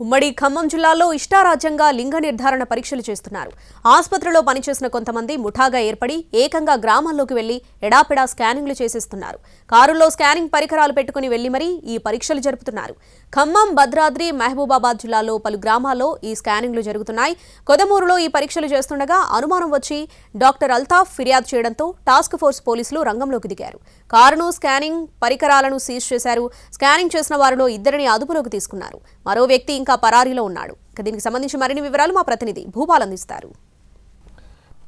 ఉమ్మడి ఖమ్మం జిల్లాలో ఇష్టారాజ్యంగా లింగ నిర్ధారణ పరీక్షలు చేస్తున్నారు. ఆసుపత్రిలో పనిచేసిన కొంతమంది ముఠాగా ఏర్పడి ఏకంగా గ్రామాల్లోకి వెళ్ళి ఎడాపెడా స్కానింగ్లు చేసేస్తున్నారు. కారులో స్కానింగ్ పరికరాలు పెట్టుకుని వెళ్ళి మరీ ఈ పరీక్షలు జరుపుతున్నారు. ఖమ్మం భద్రాద్రి మహబూబాబాద్ జిల్లాలో పలు గ్రామాల్లో ఈ స్కానింగ్లు జరుగుతున్నాయి. కొదమూరులో ఈ పరీక్షలు చేస్తుండగా అనుమానం వచ్చి డాక్టర్ అల్తాఫ్ ఫిర్యాదు చేయడంతో టాస్క్ ఫోర్స్ పోలీసులు రంగంలోకి దిగారు. కారును స్కానింగ్ పరికరాలను సీజ్ చేశారు. స్కానింగ్ చేసిన వారిలో ఇద్దరిని అదుపులోకి తీసుకున్నారు. మరో వ్యక్తి ఇంకా పరారీలో ఉన్నాడు. దీనికి సంబంధించి మరిన్ని వివరాలు మా ప్రతినిధి భూపాల్ అందిస్తారు.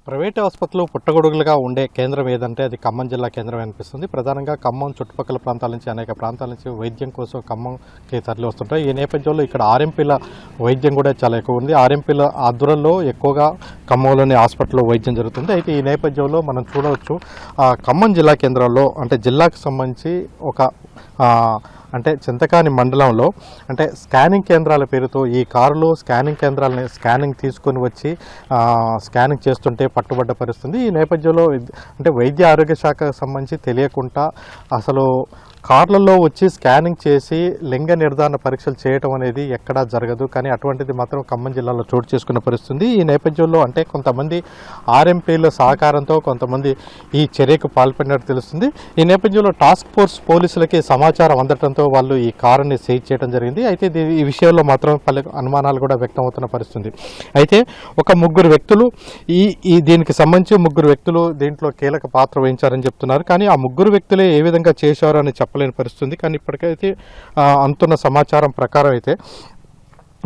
ప్రైవేట్ ఆసుపత్రులు పుట్టగొడుగులుగా ఉండే కేంద్రం ఏదంటే అది ఖమ్మం జిల్లా కేంద్రం అనిపిస్తుంది. ప్రధానంగా ఖమ్మం చుట్టుపక్కల ప్రాంతాల నుంచి అనేక ప్రాంతాల నుంచి వైద్యం కోసం ఖమ్మంకి తరలి వస్తుంటాయి. ఈ నేపథ్యంలో ఇక్కడ ఆర్ఎంపీల వైద్యం కూడా చాలా ఎక్కువ ఉంది. ఆర్ఎంపీల ఆధ్వర్యంలో ఎక్కువగా ఖమ్మంలోని హాస్పిటల్లో వైద్యం జరుగుతుంది. అయితే ఈ నేపథ్యంలో మనం చూడవచ్చు ఆ, ఖమ్మం జిల్లా కేంద్రంలో అంటే జిల్లాకు సంబంధించి ఒక అంటే చింతకాని మండలంలో అంటే స్కానింగ్ కేంద్రాల పేరుతో ఈ కారులో స్కానింగ్ కేంద్రాలని స్కానింగ్ తీసుకొని వచ్చి స్కానింగ్ చేస్తుంటే పట్టుబడ్డ పరిస్థితి. ఈ నేపథ్యంలో అంటే వైద్య ఆరోగ్య శాఖకు సంబంధించి తెలియకుండా అసలు కార్లలో వచ్చి స్కానింగ్ చేసి లింగ నిర్ధారణ పరీక్షలు చేయటం అనేది ఎక్కడా జరగదు. కానీ అటువంటిది మాత్రం ఖమ్మం జిల్లాలో చోటు చేసుకున్న పరిస్థితుంది. ఈ నేపథ్యంలో అంటే కొంతమంది ఆర్ఎంపీల సహకారంతో కొంతమంది ఈ చర్యకు పాల్పడినట్టు తెలుస్తుంది. ఈ నేపథ్యంలో టాస్క్ ఫోర్స్ పోలీసులకి సమాచారం అందడంతో వాళ్ళు ఈ కారుని సీజ్ చేయడం జరిగింది. అయితే ఈ విషయంలో మాత్రం పలు అనుమానాలు కూడా వ్యక్తం అవుతున్న పరిస్థితుంది. అయితే ఒక ముగ్గురు వ్యక్తులు ఈ ఈ దీనికి సంబంధించి ముగ్గురు వ్యక్తులు దీంట్లో కీలక పాత్ర వహించారని చెప్తున్నారు. కానీ ఆ ముగ్గురు వ్యక్తులే ఏ విధంగా చేశారు అని చెప్పలేని పరిస్థితుంది. కానీ ఇప్పటికైతే అంతున్న అందుతున్న సమాచారం ప్రకారం అయితే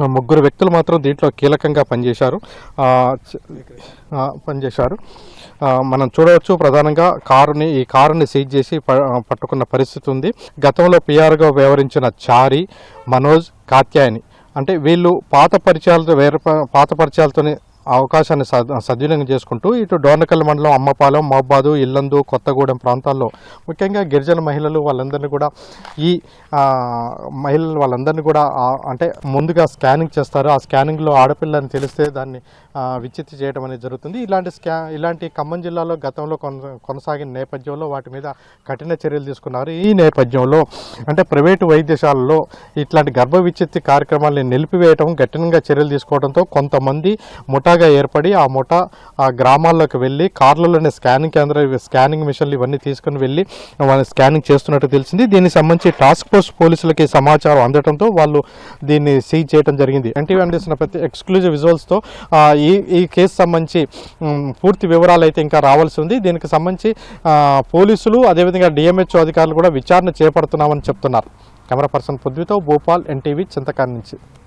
ముగ్గురు వ్యక్తులు మాత్రం దీంట్లో కీలకంగా పనిచేశారు. పనిచేశారు. మనం చూడవచ్చు ప్రధానంగా కారుని ఈ కారుని సీజ్ చేసి ప- పట్టుకున్న పరిస్థితి ఉంది. గతంలో పిఆర్గా వ్యవహరించిన చారి మనోజ్ కాత్యాయని. అంటే వీళ్ళు పాత పరిచయాలతో వేరే పాత పరిచయాలతోనే అవకాశాన్ని సద్ సద్వినియోగం చేసుకుంటూ ఇటు డోర్నకల్ మండలం అమ్మపాలెం మహబాదు ఇల్లందు కొత్తగూడెం ప్రాంతాల్లో ముఖ్యంగా గిరిజన మహిళలు వాళ్ళందరినీ కూడా ఈ మహిళలు వాళ్ళందరినీ కూడా అంటే ముందుగా స్కానింగ్ చేస్తారు. ఆ స్కానింగ్లో ఆడపిల్లని తెలిస్తే దాన్ని ఆ, విచ్చిత్తి చేయడం అనేది జరుగుతుంది. ఇలాంటి స్కా ఇలాంటి ఖమ్మం జిల్లాలో గతంలో కొన కొనసాగిన నేపథ్యంలో వాటి మీద కఠిన చర్యలు తీసుకున్నారు. ఈ నేపథ్యంలో అంటే ప్రైవేటు వైద్యశాలలో ఇట్లాంటి గర్భ విచ్చిత్తి కార్యక్రమాలను నిలిపివేయడం కఠినంగా చర్యలు తీసుకోవడంతో కొంతమంది ముఠాగా ఏర్పడి ఆ ముఠా ఆ గ్రామాల్లోకి వెళ్ళి కార్లలోనే స్కానింగ్ కేంద్ర స్కానింగ్ మిషన్లు ఇవన్నీ తీసుకుని వెళ్ళి వాళ్ళు స్కానింగ్ చేస్తున్నట్టు తెలిసింది. దీనికి సంబంధించి టాస్క్ ఫోర్స్ పోలీసులకి సమాచారం అందడంతో వాళ్ళు దీన్ని సీజ్ చేయడం జరిగింది. ఎన్టీవీ అందిస్తున్న ప్రతి ఎక్స్క్లూజివ్ విజువల్స్తో ఈ ఈ కేసు సంబంధించి పూర్తి వివరాలు అయితే ఇంకా రావాల్సి ఉంది. దీనికి సంబంధించి పోలీసులు అదేవిధంగా డిఎంహెచ్ఓ అధికారులు కూడా విచారణ చేపడుతున్నామని చెప్తున్నారు. కెమెరా పర్సన్ పృథ్వీతో భోపాల్ ఎన్టీవీ చింతకాని నుంచి.